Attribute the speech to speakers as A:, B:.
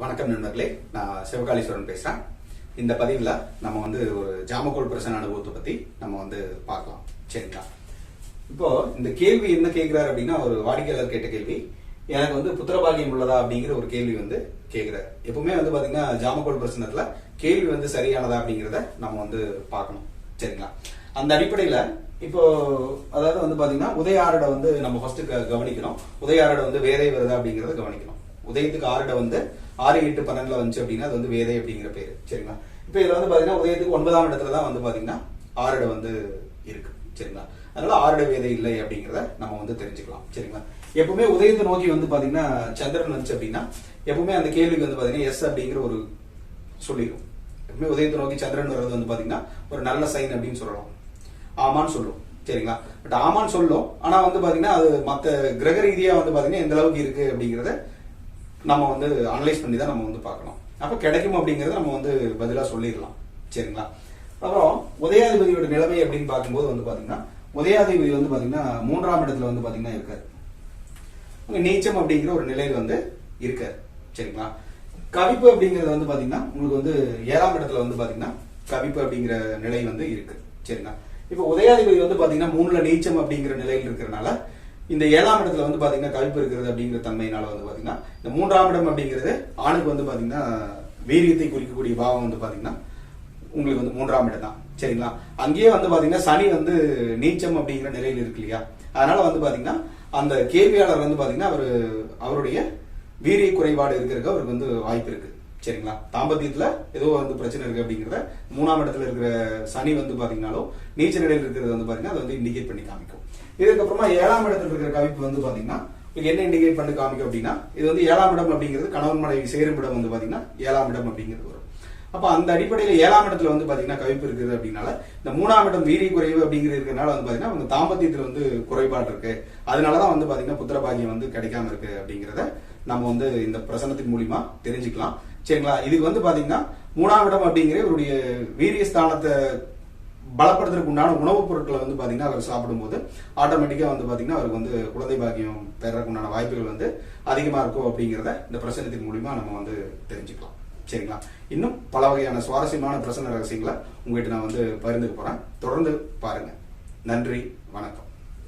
A: வணக்கம் நண்பர்களே நான் சிவகாளீஸ்வரன் பேசுறேன். இந்த பதிவில் நம்ம வந்து ஒரு ஜாமக்கோல் பிரசன அனுபவத்தை பத்தி நம்ம வந்து பார்க்கலாம். சரிங்களா? இப்போ இந்த கேள்வி என்ன கேட்குறாரு அப்படின்னா ஒரு வாடிக்கையாளர் கேட்ட கேள்வி எனக்கு வந்து புத்திரபாகியம் உள்ளதா அப்படிங்கிற ஒரு கேள்வி வந்து கேட்குறாரு எப்பவுமே வந்து பாத்தீங்கன்னா ஜாமக்கோல் பிரசனத்துல கேள்வி வந்து சரியானதா அப்படிங்கிறத நம்ம வந்து பார்க்கணும். சரிங்களா? அந்த அடிப்படையில இப்போ அதாவது வந்து பாத்தீங்கன்னா உதயாரடை வந்து நம்ம ஃபர்ஸ்ட் கவனிக்கணும். உதயாரடை வந்து வேறே வருதா அப்படிங்கறத கவனிக்கணும். உதயத்துக்கு ஆறுட வந்து ஆறு எட்டு பன்னெண்டுல வந்துச்சு அப்படின்னா அது வந்து வேதை அப்படிங்கிற பேர். சரிங்களா? இப்போ இதுல வந்து பாத்தீங்கன்னா உதயத்துக்கு ஒன்பதாம் இடத்துல தான் வந்து பாத்தீங்கன்னா ஆறுட வந்து இருக்கு. சரிங்களா? அதனால ஆறுட வேதை இல்லை அப்படிங்கிறத நம்ம வந்து தெரிஞ்சுக்கலாம். சரிங்களா? எப்பவுமே உதயத்தை நோக்கி வந்து பாத்தீங்கன்னா சந்திரன் வந்துச்சு அப்படின்னா எப்பவுமே அந்த கேள்விக்கு வந்து பாத்தீங்கன்னா எஸ் அப்படிங்கிற ஒரு சொல்லிடும் எப்பவுமே உதயத்தை நோக்கி சந்திரன் வர்றது வந்து பாத்தீங்கன்னா ஒரு நல்ல சைன் அப்படின்னு சொல்லலாம். ஆமான்னு சொல்லும். சரிங்களா? பட் ஆமான்னு சொல்லும். ஆனா வந்து பாத்தீங்கன்னா அது மத்த கிரக ரீதியா வந்து பாத்தீங்கன்னா எந்த அளவுக்கு இருக்கு அப்படிங்கறத நம்ம வந்து அனலைஸ் பண்ணி தான் நம்ம வந்து பார்க்கணும். அப்போ கிடைக்கும் அப்படிங்கறத நம்ம வந்து பதிலாக சொல்லிடலாம். சரிங்களா? அப்புறம் உதயாதிபதியோட நிலைமை அப்படின்னு பார்க்கும்போது வந்து பாத்தீங்கன்னா உதயாதிபதி வந்து பாத்தீங்கன்னா மூன்றாம் இடத்துல வந்து பாத்தீங்கன்னா இருக்காரு. உங்க நீச்சம் அப்படிங்கிற ஒரு நிலையில் வந்து இருக்காரு. சரிங்களா? கவிப்பு அப்படிங்கிறது வந்து பாத்தீங்கன்னா உங்களுக்கு வந்து ஏழாம் இடத்துல வந்து பாத்தீங்கன்னா கவிப்பு அப்படிங்கிற நிலை வந்து இருக்கு. சரிங்களா? இப்போ உதயாதிபதி வந்து பாத்தீங்கன்னா மூணுல நீச்சம் அப்படிங்கிற நிலையில் இருக்கிறனால இந்த ஏழாம் இடத்துல வந்து பாத்தீங்கன்னா கவிப்பு இருக்கிறது அப்படிங்கிற தன்மையினால வந்து பாத்தீங்கன்னா இந்த மூன்றாம் இடம் அப்படிங்கிறது ஆணுக்கு வந்து பாத்தீங்கன்னா வீரியத்தை குறிக்கக்கூடிய பாவம் வந்து பாத்தீங்கன்னா உங்களுக்கு வந்து மூன்றாம் இடம் தான். சரிங்களா? அங்கேயே வந்து பாத்தீங்கன்னா சனி வந்து நீச்சம் அப்படிங்கிற நிலையில் இருக்கு இல்லையா? அதனால வந்து பாத்தீங்கன்னா அந்த கேள்வியாளர் வந்து பாத்தீங்கன்னா அவர் அவருடைய வீரிய குறைபாடு இருக்கிறதுக்கு அவருக்கு வந்து வாய்ப்பு இருக்கு. சரிங்களா? தாம்பத்தியத்துல ஏதோ வந்து பிரச்சனை இருக்கு அப்படிங்கிறத மூணாம் இடத்துல இருக்கிற சனி வந்து பாத்தீங்கன்னாலும் நீச்ச நிலையில் இருக்கிறது வந்து பாத்தீங்கன்னா அது வந்து இண்டிகேட் பண்ணி காமிக்கும். இதுக்கப்புறமா ஏழாம் இடத்துல இருக்கிற கவிப்பு வந்து பாத்தீங்கன்னா என்ன இண்டிகேட் பண்ணி காமிக்கும் அப்படின்னா இது வந்து ஏழாம் இடம் அப்படிங்கிறது கணவன் மனைவி சேரும் இடம் வந்து பாத்தீங்கன்னா ஏழாம் இடம் அப்படிங்கிறது வரும். அப்ப அந்த அடிப்படையில் ஏழாம் இடத்துல வந்து பாத்தீங்கன்னா கவிப்பு இருக்குது அப்படின்னால இந்த மூணாம் இடம் வீரிய குறைவு அப்படிங்கிறது இருக்கிறனால வந்து பாத்தீங்கன்னா அவங்க தாம்பத்தியத்துல வந்து குறைபாடு இருக்கு. அதனாலதான் வந்து பாத்தீங்கன்னா புத்திரபாகியம் வந்து கிடைக்காம இருக்கு அப்படிங்கிறத நம்ம வந்து இந்த பிரசனத்தின் மூலியமா தெரிஞ்சுக்கலாம். சரிங்களா? இதுக்கு வந்து பாத்தீங்கன்னா மூணாம் இடம் அப்படிங்கிற இவருடைய வீரிய ஸ்தானத்தை பலப்படுத்துறதுக்கு உண்டான உணவுப் பொருட்களை வந்து பாத்தீங்கன்னா அவர் சாப்பிடும்போது ஆட்டோமேட்டிக்கா வந்து பாத்தீங்கன்னா அவருக்கு வந்து குழந்தை பாக்கியம் பெறறதுக்கு உண்டான வாய்ப்புகள் வந்து அதிகமா இருக்கும் அப்படிங்கிறத இந்த பிரச்சனத்தின் மூலியமா நம்ம வந்து தெரிஞ்சுக்கலாம். சரிங்களா? இன்னும் பல வகையான சுவாரஸ்யமான பிரசன ரகசியங்களை உங்ககிட்ட நான் வந்து பகிர்ந்துக்க போறேன். தொடர்ந்து பாருங்க. நன்றி வணக்கம்.